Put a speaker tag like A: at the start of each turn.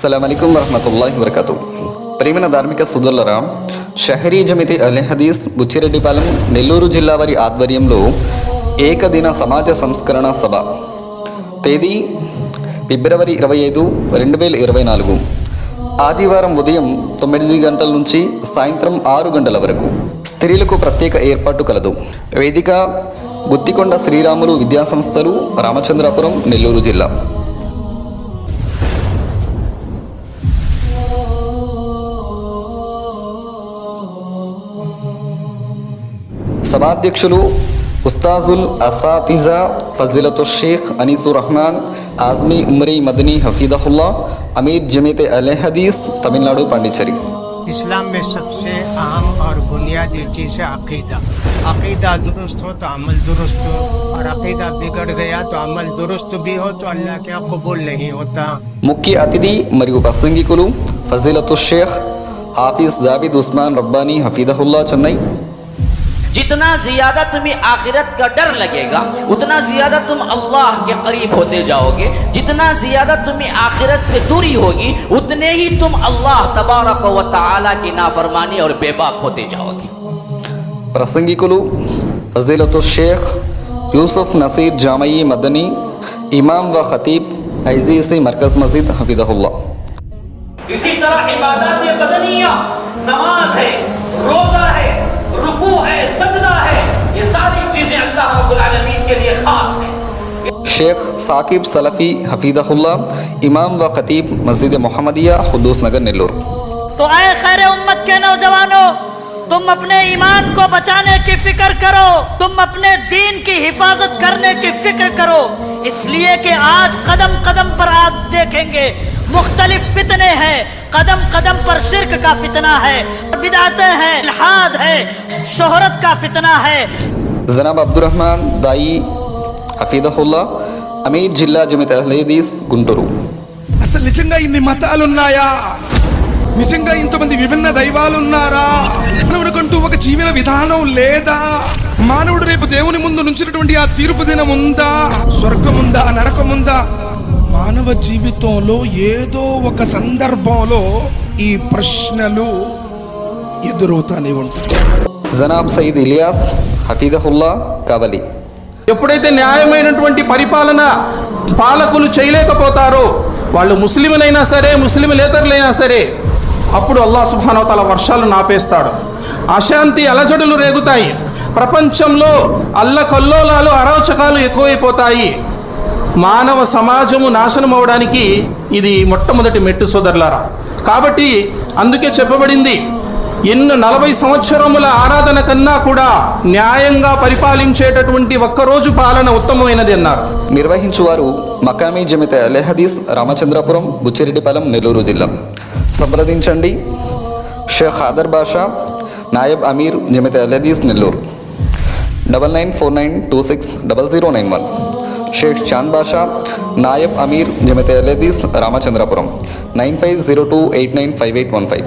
A: అస్సలం అయికం వరహమతుల్లాహి వరకతు ప్రేమిన ధార్మిక సుదులరా షహరీ జమితి అల్ హదీస్ బుచ్చిరెడ్డిపాలెం నెల్లూరు జిల్లా వారి ఆధ్వర్యంలో ఏకదిన సమాజ సంస్కరణ సభ తేదీ ఫిబ్రవరి ఇరవై ఐదు రెండు వేల ఇరవై నాలుగు ఆదివారం ఉదయం తొమ్మిది గంటల నుంచి సాయంత్రం ఆరు గంటల వరకు స్త్రీలకు ప్రత్యేక ఏర్పాటు కలదు వేదిక గుత్తికొండ శ్రీరాములు విద్యాసంస్థలు రామచంద్రాపురం నెల్లూరు జిల్లా سبادھ్యక్షులు استاذ الاساتذہ فضلت الشیخ انیس الرحمن آزمی عمری مدنی حفیظہ اللہ امیر جمیت اہل حدیث تمل ناڈو پانڈیچری
B: اسلام میں سب سے اہم اور بنیادی چیز ہے عقیدہ عقیدہ درست ہو تو عمل درست ہو اور عقیدہ بگڑ گیا تو عمل درست بھی ہو تو اللہ کیا قبول نہیں ہوتا
A: مکھی اتدی کلو ప్రసంగికులు الشیخ حافظ زابد عثمان ربانی حفیدہ اللہ چنئی
C: جتنا زیادہ تمہیں آخرت کا ڈر لگے گا اتنا زیادہ تم اللہ کے قریب ہوتے جاؤ گے۔ جتنا زیادہ تمہیں آخرت سے دوری ہوگی اتنے ہی تم اللہ تبارک و تعالی کی نافرمانی اور بے باک ہوتے جاؤ گے۔
A: پرسنگی کلو فضیلت الشیخ یوسف نصیر جامعی مدنی امام و خطیب عیزی سے مرکز مسجد حفظہ اللہ۔
C: اسی طرح عبادات بدنیہ نماز ہے روزہ
A: شیخ ثاقب سلفی حفیدہ اللہ امام و خطیب مسجد محمدیہ خدوس نگر نیلور۔
D: تو اے خیر امت کے نوجوانوں تم اپنے ایمان کو بچانے کی فکر کرو تم اپنے دین کی حفاظت کرنے کی فکر کرو اس لیے کہ آج قدم قدم پر آج دیکھیں گے مختلف فتنے ہیں قدم قدم پر شرک کا فتنہ ہے بدعتیں ہیں الحاد ہے شہرت کا فتنہ ہے۔
A: جناب عبد الرحمن دائی حفیظ اللہ అమీర్ జిల్లా జమిత్ అహ్లదీస్ గుంటూరు.
E: అసలు నిజంగా ఇన్ని మతాలున్నాయా? నిజంగా ఇంతమంది విభిన్న దైవాలున్నారా? మానవుడికంటూ ఒక జీవన విధానం లేదా? మానవుడు రేపు దేవుని ముందు నుంచినటువంటి ఆ తీర్పు దినం ఉందా స్వర్గముందా నరకముందా? మానవ జీవితంలో ఏదో ఒక సందర్భంలో ఈ ప్రశ్నలు ఎదురవుతానే ఉంటాయి.
A: జనాబ్ సయీద్ ఇలియాస్ హఫీదహుల్లా కవలి.
F: ఎప్పుడైతే న్యాయమైనటువంటి పరిపాలన పాలకులు చేయలేకపోతారో వాళ్ళు ముస్లింలైనా సరే ముస్లింలేతరులైనా సరే అప్పుడు అల్లా తల వర్షాలు నాపేస్తాడు. అశాంతి అలజడులు రేగుతాయి. ప్రపంచంలో అల్లకల్లోలాలు అరాచకాలు ఎక్కువైపోతాయి. మానవ సమాజము నాశనం అవడానికి ఇది మొట్టమొదటి మెట్టు సోదరులారా. కాబట్టి అందుకే చెప్పబడింది ఎన్నో నలభై సంవత్సరముల ఆరాధన కన్నా కూడా న్యాయంగా పరిపాలించేటటువంటి ఒక్కరోజు పాలన ఉత్తమమైనది అన్నారు.
A: నిర్వహించువారు మకామీ జమిత లెహదీస్ రామచంద్రపురం బుచ్చిరెడ్డిపాలెం నెల్లూరు జిల్లా. సంప్రదించండి. షేఖ్ ఆదర్ బాషా నాయబ్ అమీర్ జమిత లెహదీస్ Nellore. Double nine four nine two six double zero nine one. Sheikh Chand Basha Nayab అమీర్ జమిత లెహదీస్ Ramachandrapuram. Nine five zero two eight nine five eight one five.